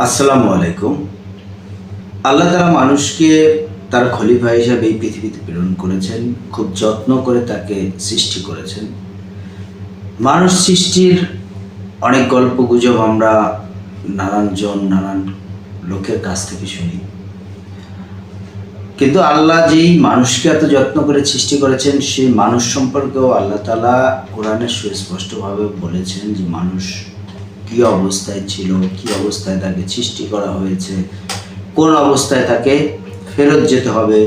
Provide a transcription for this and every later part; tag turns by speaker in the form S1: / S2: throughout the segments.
S1: আসসালামু আলাইকুম আল্লাহ তারা মানুষকে তার খলিফা হিসাবে এই পৃথিবীতে প্রেরণ করেছেন, খুব যত্ন করে তাকে সৃষ্টি করেছেন। মানুষ সৃষ্টির অনেক গল্প গুজব আমরা নানান জন নানান লোকের কাছ থেকে শুনি। কিন্তু আল্লাহ যেই মানুষকে এত যত্ন করে সৃষ্টি করেছেন, সেই মানুষ সম্পর্কেও আল্লাহ তালা কোরআনে সুস্পষ্টভাবে বলেছেন যে মানুষ কি অবস্থায় ছিল, কি অবস্থায় তাকে সৃষ্টি করা হয়েছে, কোন অবস্থায় তাকে ফেরত যেতে হবে,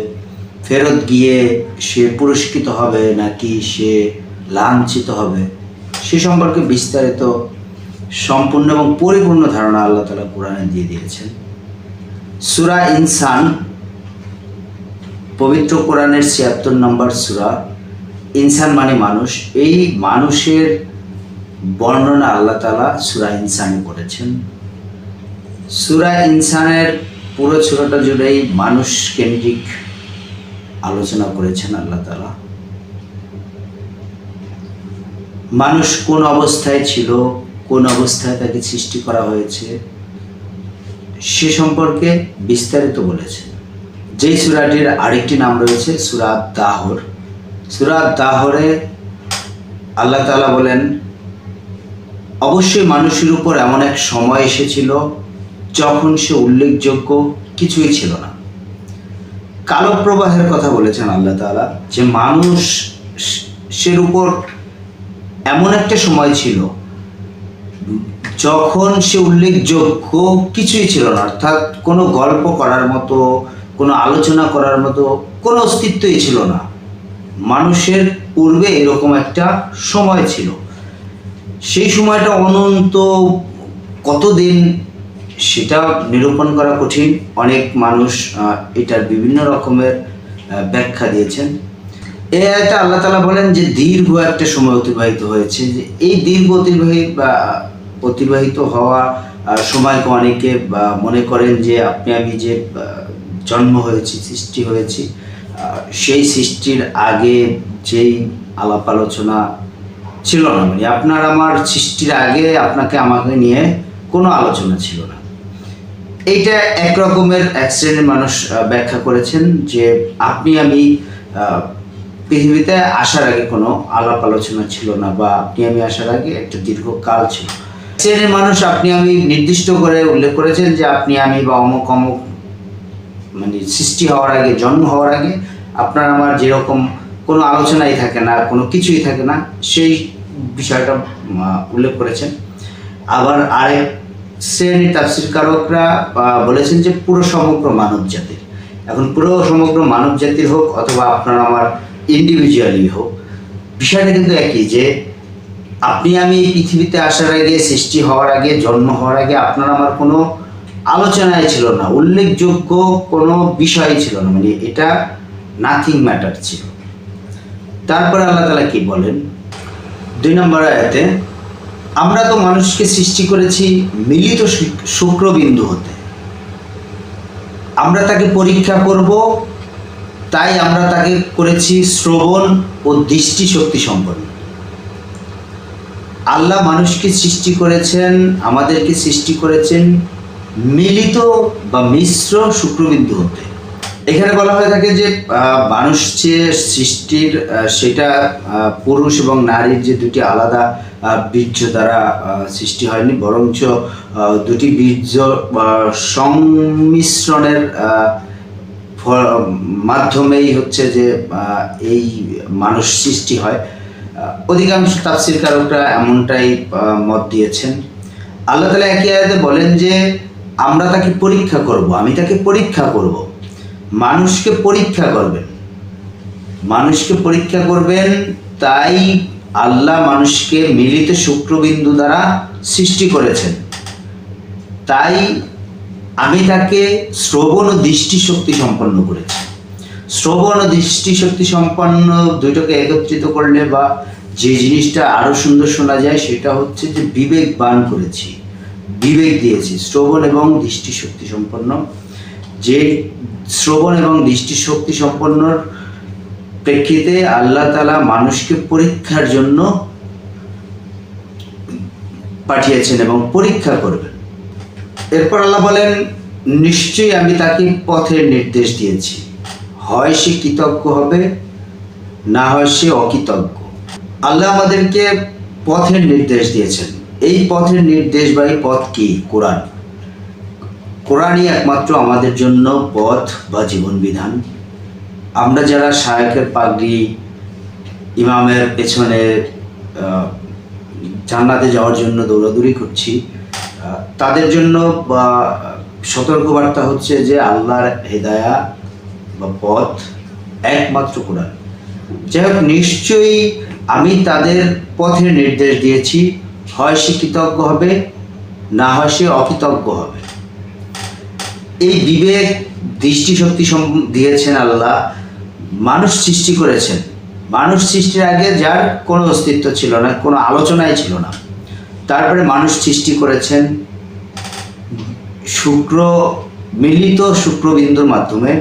S1: ফেরত গিয়ে সে পুরস্কৃত হবে নাকি সে লাঞ্ছিত হবে, সে সম্পর্কে বিস্তারিত সম্পূর্ণ এবং পরিপূর্ণ ধারণা আল্লাহ তালা কোরআনে দিয়ে দিয়েছেন। সুরা ইনসান পবিত্র কোরআনের ছিয়াত্তর নম্বর সুরা, ইনসান মানে মানুষ। এই মানুষের বর্ণনা আল্লাহ তালা সুরা ইনসানে করেছেন। সুরা ইনসানের পুরো সুরাটা জুড়েই মানুষ কেন্দ্রিক আলোচনা করেছেন আল্লাহ তালা মানুষ কোন অবস্থায় ছিল, কোন অবস্থায় তাকে সৃষ্টি করা হয়েছে, সে সম্পর্কে বিস্তারিত বলেছেন। যেই সুরাটির আরেকটি নাম রয়েছে সুরাত দাহর। সুরাত দাহরে আল্লাহ তালা বলেন, অবশ্যই মানুষের উপর এমন এক সময় এসেছিল যখন সে উল্লেখযোগ্য কিছুই ছিল না। কালো প্রবাহের কথা বলেছেন আল্লাহ তাআলা, যে মানুষ সের উপর এমন একটা সময় ছিল যখন সে উল্লেখযোগ্য কিছুই ছিল না। অর্থাৎ কোনো গল্প করার মতো কোনো আলোচনা করার মতো কোনো অস্তিত্বই ছিল না। মানুষের পূর্বে এরকম একটা সময় ছিল। সেই সময়টা অনন্ত কতদিন সেটা নিরূপণ করা কঠিন। অনেক মানুষ এটার বিভিন্ন রকমের ব্যাখ্যা দিয়েছেন। এ একটা আল্লাহ তালা বলেন যে দীর্ঘ একটা সময় অতিবাহিত হয়েছে। যে এই দীর্ঘ অতিবাহিত বা অতিবাহিত হওয়া সময়কে অনেকে মনে করেন যে আপনি আমি যে জন্ম হয়েছি, সৃষ্টি হয়েছি সেই সৃষ্টির আগে যেই আলাপ আলোচনা ছিল না মানে আপনার আমার সৃষ্টির আগে আপনাকে আমাকে নিয়ে কোনো আলোচনা ছিল না। এইটা এক রকমের এক শ্রেণির মানুষ ব্যাখ্যা করেছেন যে আপনি, আমি পৃথিবীতে আসার আগে কোনো আলাপ আলোচনা ছিল না বা আপনি, আমি আসার আগে একটা দীর্ঘ কাল ছিল। শ্রেণির মানুষ, আপনি, আমি নির্দিষ্ট করে উল্লেখ করেছেন যে আপনি, আমি বা অমুক অমুক মানে সৃষ্টি হওয়ার আগে, জন্ম হওয়ার আগে আপনার আমার যেরকম কোনো আলোচনাই থাকে না, কোনো কিছুই থাকে না, সেই বিষয়টা উল্লেখ করেছেন। আবার আরেক শ্রেণির তাফসিরকারকরা বলেছেন যে পুরো সমগ্র মানব জাতির। এখন পুরো সমগ্র মানব জাতির হোক অথবা আপনার আমার ইন্ডিভিজুয়ালি হোক, বিষয়টা কিন্তু একই যে আপনি আমি পৃথিবীতে আসার আগে, সৃষ্টি হওয়ার আগে, জন্ম হওয়ার আগে আপনার আমার কোনো আলোচনায় ছিল না, উল্লেখযোগ্য কোনো বিষয় ছিল না মানে এটা নাথিং ম্যাটার ছিল। তারপরে আল্লাহ তালা কি বলেন? দুই নম্বর আয়াতে, আমরা তো মানুষকে সৃষ্টি করেছি মিলিত শুক্রবিন্দু হতে। আমরা তাকে পরীক্ষা করব, তাই আমরা তাকে করেছি শ্রবণ ও দৃষ্টি শক্তি সম্পন্ন। আল্লাহ মানুষকে সৃষ্টি করেছেন, আমাদেরকে সৃষ্টি করেছেন মিলিত বা মিশ্র শুক্রবিন্দু হতে। এখানে বলা হয়ে থাকে যে মানুষ যে সৃষ্টির সেটা পুরুষ এবং নারীর যে দুটি আলাদা বীর্য দ্বারা সৃষ্টি হয়নি, বরঞ্চ দুটি বীর্য সংমিশ্রণের মাধ্যমেই হচ্ছে যে এই মানুষ সৃষ্টি হয়। অধিকাংশ অধিকাংশ তাফসিরকারকরা এমনটাই মত দিয়েছেন। আল্লাহ তালা একই আয়াতে বলেন যে আমরা তাকে পরীক্ষা করব, আমি তাকে পরীক্ষা করব। মানুষকে পরীক্ষা করবেন। মানুষকে পরীক্ষা করবেন, তাই আল্লাহ মানুষকে মিলিত শুক্রবিন্দু দ্বারা সৃষ্টি করেছেন। তাই আমি তাকে শ্রবণ ও দৃষ্টিশক্তি সম্পন্ন করেছি। শ্রবণ ও দৃষ্টিশক্তি সম্পন্ন দুটোকে একত্রিত করলে বা যে জিনিসটা আরও সুন্দর শোনা যায়, সেটা হচ্ছে যে বিবেক বান করেছি। বিবেক দিয়েছি, শ্রবণ এবং দৃষ্টিশক্তি সম্পন্ন। যে শ্রবণ এবং দৃষ্টিশক্তি সম্পন্নর প্রেক্ষিতে আল্লাহ তালা মানুষকে পরীক্ষার জন্য পাঠিয়েছেন এবং পরীক্ষা করবেন। এরপর আল্লাহ বলেন, নিশ্চয়ই আমি তাকে পথের নির্দেশ দিয়েছি। হয় সে কৃতজ্ঞ হবে, না হয় সে অকৃতজ্ঞ। আল্লাহ আমাদেরকে পথের নির্দেশ দিয়েছেন। এই পথের নির্দেশ বা পথ কি? কোরআন। কোরআনই একমাত্র আমাদের জন্য পথ বা জীবন বিধান আমরা যারা শায়কের পাগড়ি, ইমামের পেছনে জান্নাতে যাওয়ার জন্য দৌড়াদৌড়ি করছি তাদের জন্য বা সতর্কবার্তা হচ্ছে যে আল্লাহর হেদায়া বা পথ একমাত্র কোরআন। যাই হোক, নিশ্চয়ই আমি তাদের পথের নির্দেশ দিয়েছি। হয় সে কৃতজ্ঞ হবে, না হয় সে অকৃতজ্ঞ হবে। এই বিবেক, দৃষ্টিশক্তি দিয়েছেন আল্লাহ, মানুষ সৃষ্টি করেছেন। মানুষ সৃষ্টির আগে যার কোনো অস্তিত্ব ছিল না, কোনো আলোচনাই ছিল না। তারপরে মানুষ সৃষ্টি করেছেন শুক্র, মিলিত শুক্রবিন্দুর মাধ্যমে।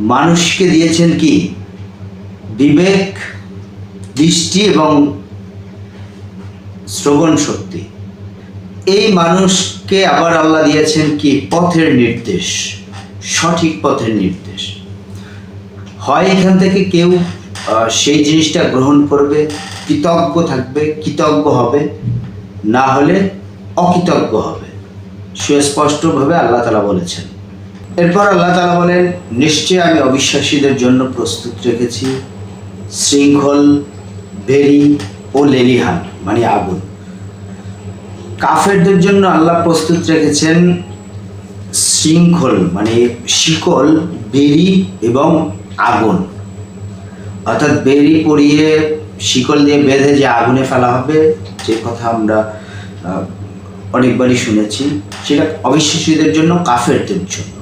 S1: মানুষকে দিয়েছেন কি? বিবেক, দৃষ্টি এবং শ্রবণ শক্তি। এই মানুষকে আবার আল্লাহ দিয়েছেন কি? পথের নির্দেশ, সঠিক পথের নির্দেশ। হয় এখান থেকে কেউ সেই জিনিসটা গ্রহণ করবে, কৃতজ্ঞ থাকবে, কৃতজ্ঞ হবে, না হলে অকৃতজ্ঞ হবে। সুস্পষ্টভাবে আল্লাহ তালা বলেছেন। এরপর আল্লাহ তালা বলেন, নিশ্চয়ই আমি অবিশ্বাসীদের জন্য প্রস্তুত রেখেছি। শৃঙ্খল বেরি ও লেলিহান মানে আগুন। কাফেরদের জন্য আল্লাহ প্রস্তুত রেখেছেন শৃঙ্খল মানে শিকল, বেরি এবং আগুন। অর্থাৎ বেরি পরিয়ে শিকল দিয়ে বেঁধে যে আগুনে ফেলা হবে, যে কথা আমরা অনেকবারই শুনেছি, সেটা অবিশ্বাসীদের জন্য, কাফেরদের জন্য।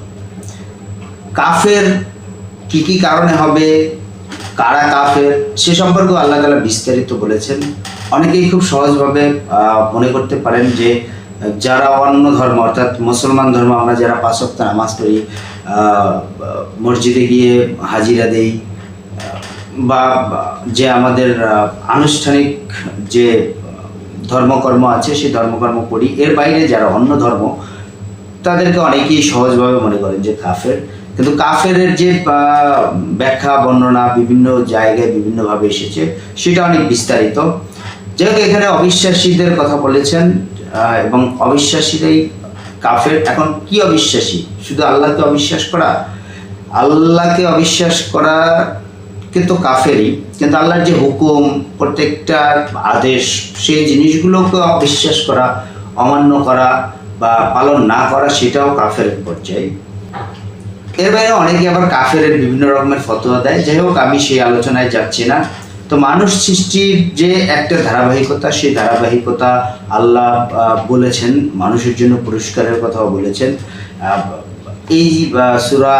S1: কাফের কি কি কারণে হবে কারা কাফের, সে সম্পর্কে আল্লাহ তালা বিস্তারিত বলেছেন। অনেকেই খুব সহজভাবে মনে করতে পারেন যে, যারা অন্য ধর্ম, অর্থাৎ মুসলমান ধর্ম, আমরা যারা পাঁচ সপ্তাহ নামাজ পড়ি মসজিদে গিয়ে হাজিরা দেই, বা, যে আমাদের আনুষ্ঠানিক যে ধর্মকর্ম আছে, সেই ধর্মকর্ম করি এর বাইরে যারা অন্য ধর্ম, তাদেরকে অনেকেই সহজভাবে মনে করেন যে কাফের। কিন্তু কাফের যে ব্যাখ্যা, বর্ণনা বিভিন্ন জায়গায় বিভিন্নভাবে এসেছে, সেটা অনেক বিস্তারিত। যাই হোক, এখানে অবিশ্বাসীদের কথা বলেছেন এবং অবিশ্বাসীরাই কাফের। এখন কি অবিশ্বাসী? শুধু আল্লাহকে অবিশ্বাস করা? আল্লাহকে অবিশ্বাস করা কিন্তু কাফেরই, কিন্তু আল্লাহর যে হুকুম, প্রত্যেকটা আদেশ, সেই জিনিসগুলোকে অবিশ্বাস করা, অমান্য করা বা পালন না করা, সেটাও কাফের পর্যায়ে। এর বাইরে অনেকে আবার কাফের বিভিন্ন রকমের ফতোয়া দেয়। যাই হোক, আমি সেই আলোচনায় যাচ্ছি না। তো মানুষ সৃষ্টির যে একটা ধারাবাহিকতা, সেই ধারাবাহিকতা আল্লাহ বলেছেন। মানুষের জন্য পুরস্কারের কথাও বলেছেন। এই সুরা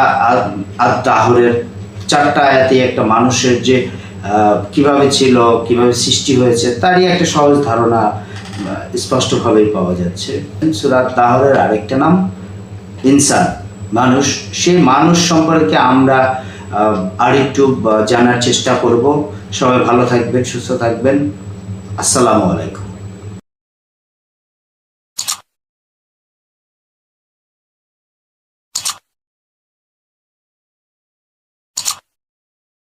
S1: আদ তাহরের চারটা আয়াতে একটা মানুষের যে কীভাবে ছিল, কীভাবে সৃষ্টি হয়েছে, তারই একটা সহজ ধারণা স্পষ্টভাবেই পাওয়া যাচ্ছে। সুরা তাহরের আরেকটা নাম, ইনসান। মানুষ সেই মানুষ সম্পর্কে আমরা আরেকটু জানার চেষ্টা করব। সবাই ভালো থাকবেন, সুস্থ থাকবেন। আসসালামু আলাইকুম।